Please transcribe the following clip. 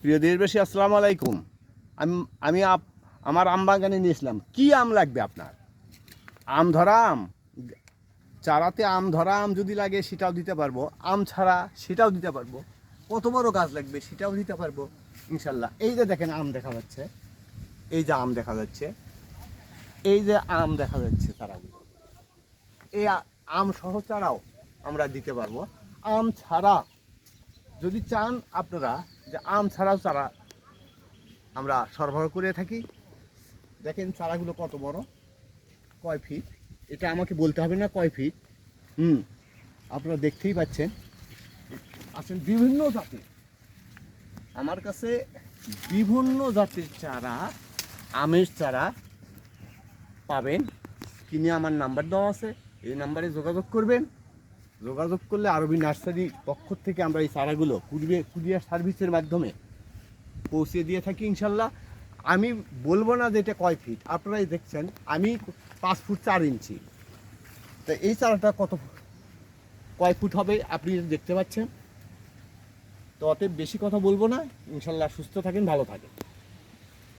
প্রিয় দেশবাসী, আসসালামু আলাইকুম। আমি আমি আমার আম বাগানে নিয়েছিলাম কি আম লাগবে আপনার? আম ধরা আম। চারাতে আম ধরা আম যদি লাগে, সেটাও দিতে পারব। আম ছাড়া সেটাও দিতে পারব। কত বড় গাছ লাগবে সেটাও দিতে পারব, ইনশাল্লাহ। এই যে দেখেন, আম দেখা যাচ্ছে। এই যে আম দেখা যাচ্ছে। এই যে আম দেখা যাচ্ছে চারাগুলো এই আম সহ চারাও আমরা দিতে পারব। আম ছাড়া যদি চান আপনারা যে আম ছাড়াও চারা আমরা সরবরাহ করে থাকি, দেখেন চারাগুলো কত বড়, কয় ফিট এটা আমাকে বলতে হবে না কয় ফিট হুম, আপনারা দেখতেই পাচ্ছেন। আছেন বিভিন্ন জাতের। আমার কাছে বিভিন্ন জাতির চারা, আমের চারা পাবেন। কিনে আমার নাম্বার দেওয়া আছে, এই নাম্বারে যোগাযোগ করবেন। যোগাযোগ করলে আরবি নার্সারি পক্ষ থেকে আমরা এই চারাগুলো কুরিয়ার কুরিয়ার সার্ভিসের মাধ্যমে পৌঁছে দিয়ে থাকি ইনশাল্লাহ। আমি বলব না যে এটা কয় ফিট, আপনারাই দেখছেন, আমি পাঁচ ফুট চার ইঞ্চি। তা এই চারাটা কত কয় ফুট হবে আপনি দেখতে পাচ্ছেন? তো অতএব বেশি কথা বলব না, ইনশাল্লাহ সুস্থ থাকেন, ভালো থাকেন।